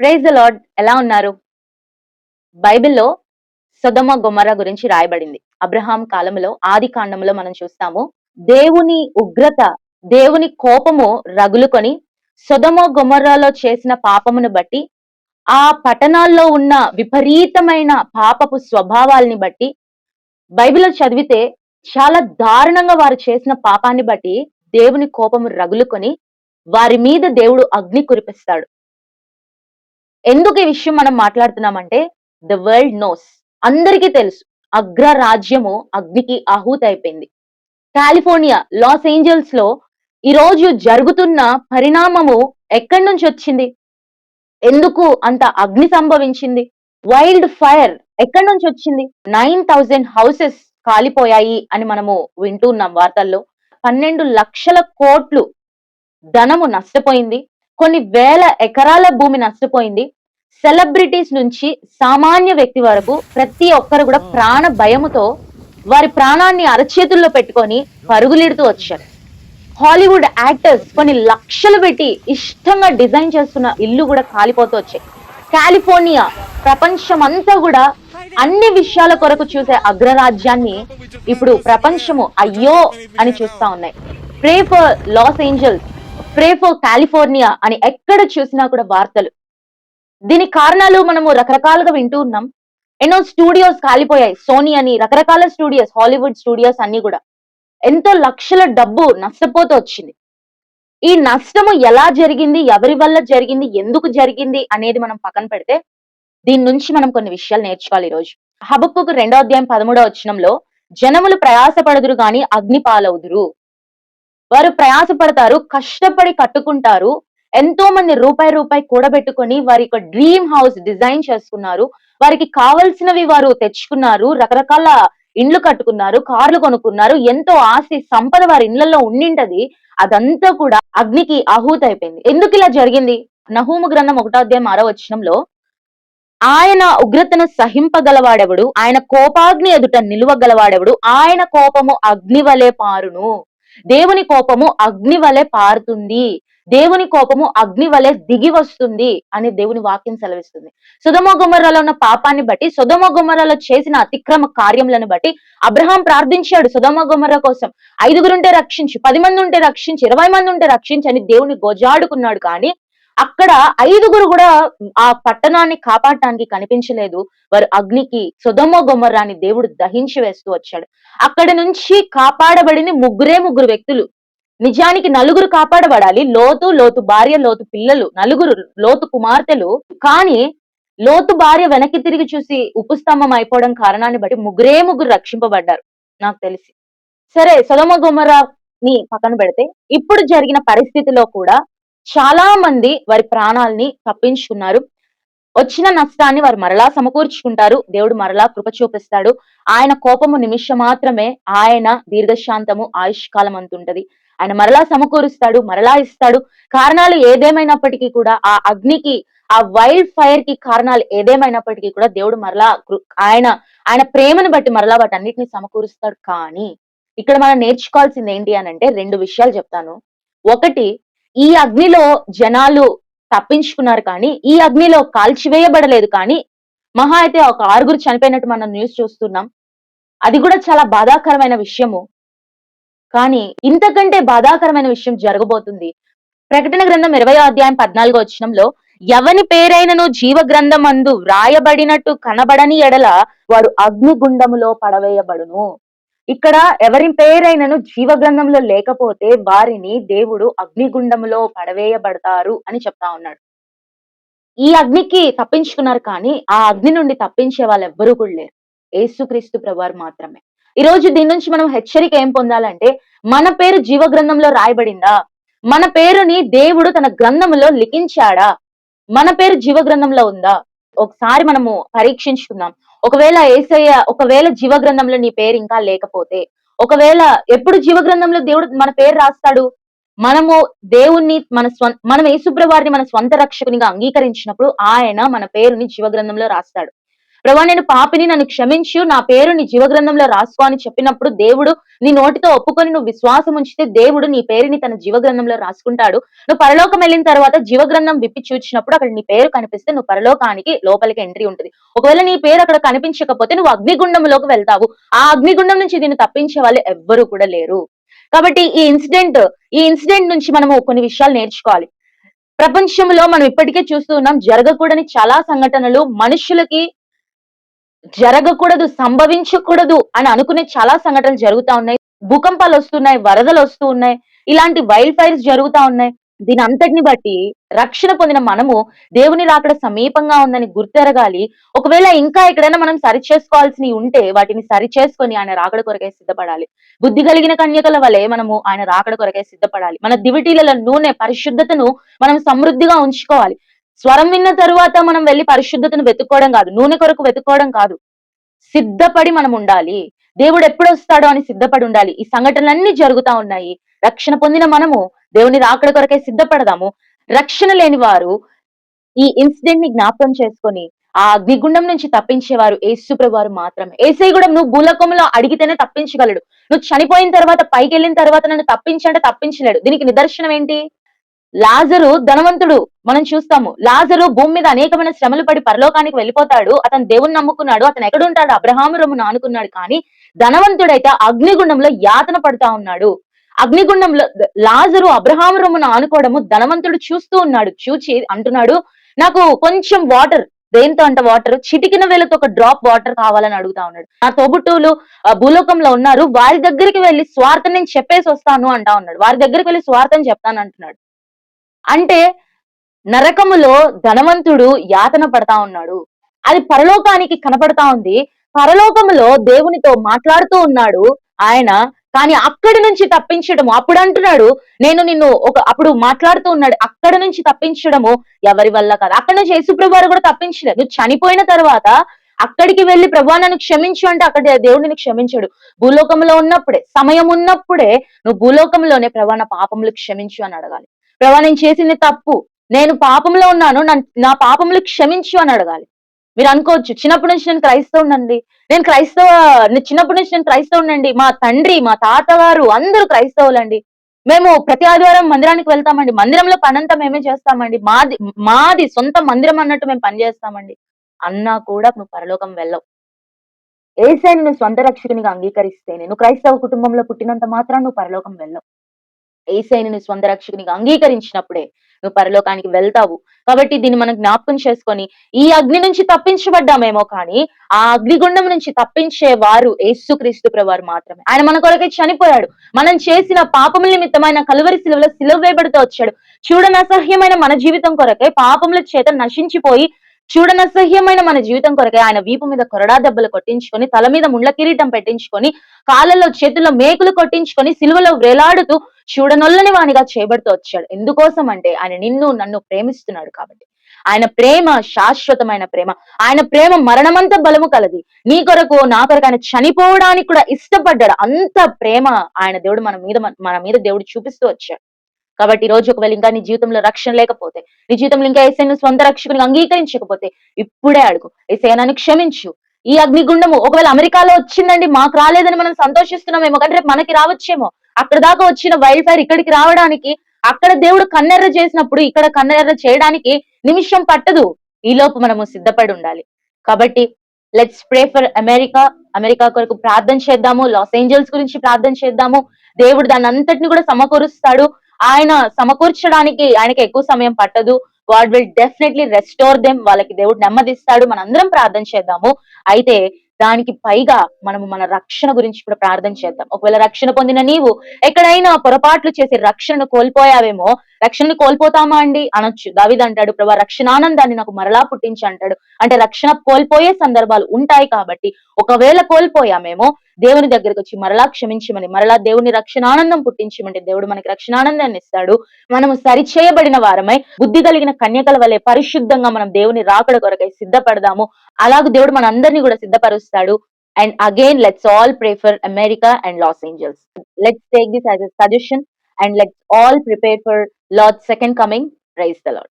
Praise the lord ఎలా ఉన్నారు? బైబిల్లో సొదమ గొమర గురించి రాయబడింది. అబ్రహాం కాలంలో ఆది కాండంలో మనం చూస్తాము దేవుని ఉగ్రత దేవుని కోపము రగులుకొని సొదమ గుమ్మరాలో చేసిన పాపమును బట్టి ఆ పట్టణాల్లో ఉన్న విపరీతమైన పాపపు స్వభావాల్ని బట్టి బైబిల్లో చదివితే చాలా దారుణంగా వారు చేసిన పాపాన్ని బట్టి దేవుని కోపము రగులుకొని వారి మీద దేవుడు అగ్ని కురిపిస్తాడు. ఎందుకు ఈ విషయం మనం మాట్లాడుతున్నామంటే ద వరల్డ్ నోస్ అందరికీ తెలుసు. అగ్ర రాజ్యము అగ్నికి ఆహూతి అయిపోయింది కాలిఫోర్నియా లాస్ ఏంజల్స్లో ఈ రోజు జరుగుతున్న పరిణామము ఎక్కడి నుంచి వచ్చింది? ఎందుకు అంత అగ్ని సంభవించింది? వైల్డ్ ఫైర్ ఎక్కడి నుంచి వచ్చింది? నైన్ థౌజండ్ హౌసెస్ కాలిపోయాయి అని మనము వింటున్నాం వార్తల్లో. పన్నెండు లక్షల కోట్లు ధనము నష్టపోయింది. కొన్ని వేల ఎకరాల భూమి నష్టపోయింది. సెలబ్రిటీస్ నుంచి సామాన్య వ్యక్తి వరకు ప్రతి ఒక్కరు కూడా ప్రాణ భయముతో వారి ప్రాణాన్ని అరచేతుల్లో పెట్టుకొని పరుగులిడుతూ వచ్చారు. హాలీవుడ్ యాక్టర్స్ కొన్ని లక్షలు పెట్టి ఇష్టంగా డిజైన్ చేస్తున్న ఇల్లు కూడా కాలిపోతూ వచ్చాయి. కాలిఫోర్నియా ప్రపంచం అంతా కూడా అన్ని విషయాల కొరకు చూసే అగ్రరాజ్యాన్ని ఇప్పుడు ప్రపంచము అయ్యో అని చూస్తా ఉన్నాయి. Pray for Los Angeles. Pray for California అని ఎక్కడ చూసినా కూడా వార్తలు. దీని కారణాలు మనము రకరకాలుగా వింటూ ఉన్నాం. ఎన్నో స్టూడియోస్ కాలిపోయాయి. సోనీ అని రకరకాల స్టూడియోస్ హాలీవుడ్ స్టూడియోస్ అన్ని కూడా. ఎంతో లక్షల డబ్బు నష్టపోతూ వచ్చింది. ఈ నష్టము ఎలా జరిగింది? ఎవరి వల్ల జరిగింది? ఎందుకు జరిగింది? అనేది మనం పక్కన పెడితే దీని నుంచి మనం కొన్ని విషయాలు నేర్చుకోవాలి ఈ రోజు రెండో అధ్యాయం పదమూడో వచ్చినంలో జనములు ప్రయాసపడదురు గాని అగ్ని పాలవుదురు వారు ప్రయాసపడతారు కష్టపడి కట్టుకుంటారు ఎంతో మంది రూపాయి రూపాయి కూడబెట్టుకొని వారి యొక్క డ్రీమ్ హౌస్ డిజైన్ చేసుకున్నారు. వారికి కావలసినవి వారు తెచ్చుకున్నారు రకరకాల ఇండ్లు కట్టుకున్నారు కార్లు కొనుక్కున్నారు ఎంతో ఆస్తి సంపద వారి ఇండ్లలో ఉండింటది. అదంతా కూడా అగ్నికి ఆహూత అయిపోయింది. ఎందుకు ఇలా జరిగింది? నహూము గ్రంథం ఒకటో అధ్యాయం ఆరో వచనంలో ఆయన ఉగ్రతను సహింపగలవాడెవడు? ఆయన కోపాగ్ని ఎదుట నిలువగలవాడెవడు? ఆయన కోపము అగ్ని వలె పారును. దేవుని కోపము అగ్ని వలె పారుతుంది. దేవుని కోపము అగ్ని వలె దిగి వస్తుంది అని దేవుని వాక్యం సెలవిస్తుంది. సుధమ గుమ్మర్రలో ఉన్న పాపాన్ని బట్టి సుధమ గుమ్మర్రలో చేసిన అతిక్రమ కార్యములను బట్టి అబ్రహాం ప్రార్థించాడు సుధమ గుమర్ర కోసం. ఐదుగురుంటే రక్షించి పది మంది ఉంటే రక్షించి ఇరవై మంది ఉంటే రక్షించి అని దేవుని గొజాడుకున్నాడు కానీ అక్కడ ఐదుగురు కూడా ఆ పట్టణాన్ని కాపాడటానికి కనిపించలేదు. వారు అగ్నికి సుధమ్మ గుమ్మర్రాన్ని దేవుడు దహించి వేస్తూ వచ్చాడు. అక్కడ నుంచి కాపాడబడింది ముగ్గురే ముగ్గురు వ్యక్తులు. నిజానికి నలుగురు కాపాడబడాలి. లోతు లోతు భార్య లోతు పిల్లలు నలుగురు లోతు కుమార్తెలు. కానీ లోతు భార్య వెనక్కి తిరిగి చూసి ఉపస్తంభం అయిపోవడం కారణాన్ని బట్టి ముగ్గురే ముగ్గురు రక్షింపబడ్డారు. నాకు తెలిసి. సరే సొదమ గుమ్మరాని పక్కన పెడితే ఇప్పుడు జరిగిన పరిస్థితిలో కూడా చాలా మంది వారి ప్రాణాల్ని తప్పించుకున్నారు. వచ్చిన నష్టాన్ని వారు మరలా సమకూర్చుకుంటారు. దేవుడు మరలా కృప చూపిస్తాడు. ఆయన కోపము నిమిషం మాత్రమే ఆయన దీర్ఘశాంతము ఆయుష్కాలం అంతుంటది. ఆయన మరలా సమకూరుస్తాడు మరలా ఇస్తాడు. కారణాలు ఏదేమైనప్పటికీ కూడా ఆ అగ్నికి ఆ వైల్డ్ ఫైర్కి కారణాలు ఏదేమైనప్పటికీ కూడా దేవుడు మరలా కృ- ఆయన ఆయన ప్రేమను బట్టి మరలా వాటి అన్నిటిని సమకూరుస్తాడు. కానీ ఇక్కడ మనం నేర్చుకోవాల్సింది ఏంటి అని అంటే రెండు విషయాలు చెప్తాను. ఒకటి ఈ అగ్నిలో జనాలు తప్పించుకున్నారు కానీ ఈ అగ్నిలో కాల్చివేయబడలేదు కానీ మహా అయితే ఒక ఆరుగురు చనిపోయినట్టు మనం న్యూస్ చూస్తున్నాం. అది కూడా చాలా బాధాకరమైన విషయము. కానీ ఇంతకంటే బాధాకరమైన విషయం జరగబోతుంది. ప్రకటన గ్రంథం ఇరవై అధ్యాయం పద్నాలుగో వచ్చినంలో ఎవని పేరైనను జీవ గ్రంథం అందు వ్రాయబడినట్టు కనబడని ఎడల వాడు అగ్నిగుండములో పడవేయబడును. ఇక్కడ ఎవరి పేరైనను జీవ గ్రంథంలో లేకపోతే వారిని దేవుడు అగ్నిగుండంలో పడవేయబడతారు అని చెప్తా ఉన్నాడు. ఈ అగ్నికి తప్పించుకున్నారు కానీ ఆ అగ్ని నుండి తప్పించే వాళ్ళు ఎవ్వరూ కూడా లేరు. ఏసుక్రీస్తు ప్రభువారు మాత్రమే. ఈ రోజు దీని నుంచి మనం హెచ్చరిక ఏం పొందాలంటే మన పేరు జీవ గ్రంథంలో రాయబడిందా? మన పేరుని దేవుడు తన గ్రంథంలో లిఖించాడా? మన పేరు జీవ గ్రంథంలో ఉందా? ఒకసారి మనము పరీక్షించుకుందాం. ఒకవేళ ఏసయ్య ఒకవేళ జీవ గ్రంథంలో నీ పేరు ఇంకా లేకపోతే ఒకవేళ ఎప్పుడు జీవ గ్రంథంలో దేవుడు మన పేరు రాస్తాడు? మనము దేవుణ్ణి మన స్వం మనం యేసుప్రభు వారిని మన స్వంత రక్షకునిగా అంగీకరించినప్పుడు ఆయన మన పేరుని జీవ గ్రంథంలో రాస్తాడు. ప్రభా నేను పాపిని నన్ను క్షమించు నా పేరు నీ జీవగ్రంథంలో రాసుకో అని చెప్పినప్పుడు దేవుడు నీ నోటితో ఒప్పుకొని నువ్వు విశ్వాసం ఉంచితే దేవుడు నీ పేరుని తన జీవగ్రంథంలో రాసుకుంటాడు. నువ్వు పరలోకం వెళ్ళిన తర్వాత జీవగ్రంథం విప్పి చూచినప్పుడు అక్కడ నీ పేరు కనిపిస్తే నువ్వు పరలోకానికి లోపలికి ఎంట్రీ ఉంటుంది. ఒకవేళ నీ పేరు అక్కడ కనిపించకపోతే నువ్వు అగ్నిగుండంలోకి వెళ్తావు. ఆ అగ్నిగుండం నుంచి దీన్ని తప్పించే వాళ్ళు ఎవ్వరు కూడా లేరు. కాబట్టి ఈ ఇన్సిడెంట్ ఈ ఇన్సిడెంట్ నుంచి మనము కొన్ని విషయాలు నేర్చుకోవాలి. ప్రపంచంలో మనం ఇప్పటికే చూస్తూ ఉన్నాం జరగకూడని చాలా సంఘటనలు మనుషులకి జరగకూడదు సంభవించకూడదు అని అనుకునే చాలా సంఘటనలు జరుగుతా ఉన్నాయి. భూకంపాలు వస్తున్నాయి వరదలు వస్తూ ఉన్నాయి ఇలాంటి వైల్డ్ ఫైర్స్ జరుగుతా ఉన్నాయి. దీని అంతటిని బట్టి రక్షణ పొందిన మనము దేవుని రాకడ సమీపంగా ఉందని గుర్తెరగాలి. ఒకవేళ ఇంకా ఎక్కడైనా మనం సరి చేసుకోవాల్సినవి ఉంటే వాటిని సరి చేసుకొని ఆయన రాకడ కొరకై సిద్ధపడాలి. బుద్ధి కలిగిన కన్యకల వలె మనము ఆయన రాకడ కొరకై సిద్ధపడాలి. మన దివిటీలలో నూనె పరిశుద్ధతను మనం సమృద్ధిగా ఉంచుకోవాలి. స్వరం విన్న తరువాత మనం వెళ్ళి పరిశుద్ధతను వెతుక్కోవడం కాదు నూనె కొరకు వెతుక్కోవడం కాదు. సిద్ధపడి మనం ఉండాలి. దేవుడు ఎప్పుడు వస్తాడో అని సిద్ధపడి ఉండాలి. ఈ సంఘటనలన్నీ జరుగుతా ఉన్నాయి. రక్షణ పొందిన మనము దేవుని రాకడ కొరకే సిద్ధపడదాము. రక్షణ లేని వారు ఈ ఇన్సిడెంట్ని జ్ఞాపకం చేసుకొని ఆ అగ్నిగుండం నుంచి తప్పించేవారు ఏసుప్రభు వారు మాత్రమే. ఏసై కూడా నువ్వు భూలోకంలో అడిగితేనే తప్పించగలడు. నువ్వు చనిపోయిన తర్వాత పైకి వెళ్ళిన తర్వాత నన్ను తప్పించంటే తప్పించలేడు. దీనికి నిదర్శనం ఏంటి? లాజరు ధనవంతుడు. మనం చూస్తాము. లాజరు భూమి మీద అనేకమైన శ్రమలు పడి పరలోకానికి వెళ్ళిపోతాడు. అతను దేవుని నమ్ముకున్నాడు. అతను ఎక్కడుంటాడు అబ్రహాము రమ్మును ఆనుకున్నాడు. కానీ ధనవంతుడైతే అగ్నిగుండంలో యాతన పడతా ఉన్నాడు. అగ్నిగుండంలో లాజరు అబ్రహాము రమ్మును ఆనుకోవడము ధనవంతుడు చూస్తూ ఉన్నాడు. చూచి అంటున్నాడు నాకు కొంచెం వాటర్ దేంతో అంట వాటర్? చిటికిన వేలతో ఒక డ్రాప్ వాటర్ కావాలని అడుగుతా ఉన్నాడు. నా తోబుట్టువులు భూలోకంలో ఉన్నారు. వారి దగ్గరికి వెళ్ళి స్వార్థం నేను చెప్పేసి వస్తాను అంటా ఉన్నాడు. వారి దగ్గరికి వెళ్ళి స్వార్థం చెప్తాను అంటున్నాడు. అంటే నరకములో ధనవంతుడు యాతన పడతా ఉన్నాడు. అది పరలోకానికి కనపడతా ఉంది. పరలోకములో దేవునితో మాట్లాడుతూ ఉన్నాడు ఆయన. కానీ అక్కడి నుంచి తప్పించడము అప్పుడు అంటున్నాడు నేను నిన్ను ఒక అప్పుడు మాట్లాడుతూ ఉన్నాడు అక్కడి నుంచి తప్పించడము ఎవరి వల్ల కాదు. అక్కడ నుంచి యేసుప్రభు వారు కూడా తప్పించలేదు నువ్వు చనిపోయిన తర్వాత అక్కడికి వెళ్ళి ప్రభా నన్ను క్షమించు అంటే అక్కడ దేవుడిని క్షమించడు. భూలోకంలో ఉన్నప్పుడే సమయం ఉన్నప్పుడే నువ్వు భూలోకంలోనే ప్రభా నా పాపములు క్షమించు అని అడగాలి. ప్రభా నేను చేసింది తప్పు. నేను పాపంలో ఉన్నాను. నన్ను- నా పాపములు క్షమించు అని అడగాలి. మీరు అనుకోవచ్చు చిన్నప్పటి నుంచి నేను క్రైస్తవునండి నేను క్రైస్తవ నేను చిన్నప్పటి నుంచి నేను క్రైస్తవునండి మా తండ్రి మా తాతగారు అందరూ క్రైస్తవులండి. మేము ప్రతి ఆదివారం మందిరానికి వెళ్తామండి. మందిరంలో పనంతా మేమే చేస్తామండి. మాది మాది సొంత మందిరం అన్నట్టు మేము పని చేస్తామండి. అన్నా కూడా నువ్వు పరలోకం వెళ్ళవు. ఏసైని నువ్వు సొంత రక్షకునిగా అంగీకరిస్తేనే నువ్వు క్రైస్తవ కుటుంబంలో పుట్టినంత మాత్రం నువ్వు పరలోకం వెళ్ళవు. ఏసైని నువ్వు స్వంత రక్షకునిగా అంగీకరించినప్పుడే నువ్వు పరలోకానికి వెళ్తావు. కాబట్టి దీన్ని మనం జ్ఞాపకం చేసుకొని ఈ అగ్ని నుంచి తప్పించబడ్డామేమో కానీ ఆ అగ్నిగుండం నుంచి తప్పించే వారు యేసుక్రీస్తు ప్రవారు మాత్రమే. ఆయన మన కొరకే చనిపోయాడు. మనం చేసిన పాపముల నిమిత్తమైన కలువరి శిలువలో సిలువ వేయబడుతూ వచ్చాడు. చూడని అసహ్యమైన మన జీవితం కొరకే పాపముల చేత నశించిపోయి చూడని అసహ్యమైన మన జీవితం కొరకే ఆయన వీపు మీద కొరడా దెబ్బలు కొట్టించుకొని తల మీద ముండ్ల కిరీటం పెట్టించుకొని కాళ్ళలో చేతుల్లో మేకులు కొట్టించుకొని సిలువలో వేలాడుతూ చూడనొల్లని వానిగా చేయబడుతూ వచ్చాడు. ఎందుకోసం అంటే ఆయన నిన్ను నన్ను ప్రేమిస్తున్నాడు కాబట్టి. ఆయన ప్రేమ శాశ్వతమైన ప్రేమ. ఆయన ప్రేమ మరణమంత బలము కలది. నీ కొరకు నా కొరకు ఆయన చనిపోవడానికి కూడా ఇష్టపడ్డాడు. అంత ప్రేమ ఆయన దేవుడు మన మీద మన మీద దేవుడు చూపిస్తూ వచ్చాడు. కాబట్టి ఈ రోజు ఒకవేళ ఇంకా నీ జీవితంలో రక్షణ లేకపోతే నీ జీవితంలో ఇంకా ఏసై సొంత స్వంత రక్షకుని అంగీకరించకపోతే ఇప్పుడే అడుగు. ఏసైనాన్ని క్షమించు. ఈ అగ్నిగుండము ఒకవేళ అమెరికాలో వచ్చిందండి మాకు రాలేదని మనం సంతోషిస్తున్నామేమో కానీ రేపు మనకి రావచ్చేమో. అక్కడ దాకా వచ్చిన వైల్డ్ ఫైర్ ఇక్కడికి రావడానికి అక్కడ దేవుడు కన్నెర్ర చేసినప్పుడు ఇక్కడ కన్నెర్ర చేయడానికి నిమిషం పట్టదు. ఈ లోపు మనము సిద్ధపడి ఉండాలి. కాబట్టి let's pray for America America కొరకు ప్రార్థన చేద్దాము. లాస్ ఏంజల్స్ గురించి ప్రార్థన చేద్దాము. దేవుడు దాన్ని అంతటిని కూడా సమకూరుస్తాడు. ఆయన సమకూర్చడానికి ఆయనకి ఎక్కువ సమయం పట్టదు. God will definitely restore them వాళ్ళకి దేవుడు నెమ్మదిస్తాడు. మనందరం ప్రార్థన చేద్దాము. అయితే దానికి పైగా మనము మన రక్షణ గురించి కూడా ప్రార్థన చేద్దాం. ఒకవేళ రక్షణ పొందిన నీవు ఎక్కడైనా పొరపాట్లు చేసి రక్షణను కోల్పోయావేమో రక్షణని కోల్పోతామా అండి? అనొచ్చు. దావిద్ అంటాడు ప్రభా రక్షణానందాన్ని నాకు మరలా పుట్టించి అంటాడు. అంటే రక్షణ కోల్పోయే సందర్భాలు ఉంటాయి కాబట్టి ఒకవేళ కోల్పోయామేమో దేవుని దగ్గరకు వచ్చి మరలా క్షమించమని మరలా దేవుని రక్షణానందం పుట్టించమంటే దేవుడు మనకి రక్షణానందాన్ని ఇస్తాడు. మనము సరిచేయబడిన వారమై బుద్ధి కలిగిన కన్యకల వలె పరిశుద్ధంగా మనం దేవుని రాకడ కొరకై సిద్ధపడదాము. అలాగే దేవుడు మన అందరినీ కూడా సిద్ధపరుస్తాడు. And again let's all pray for America and Los Angeles. Let's take this as suggestion and let's all prepare for Lord second coming rise the Lord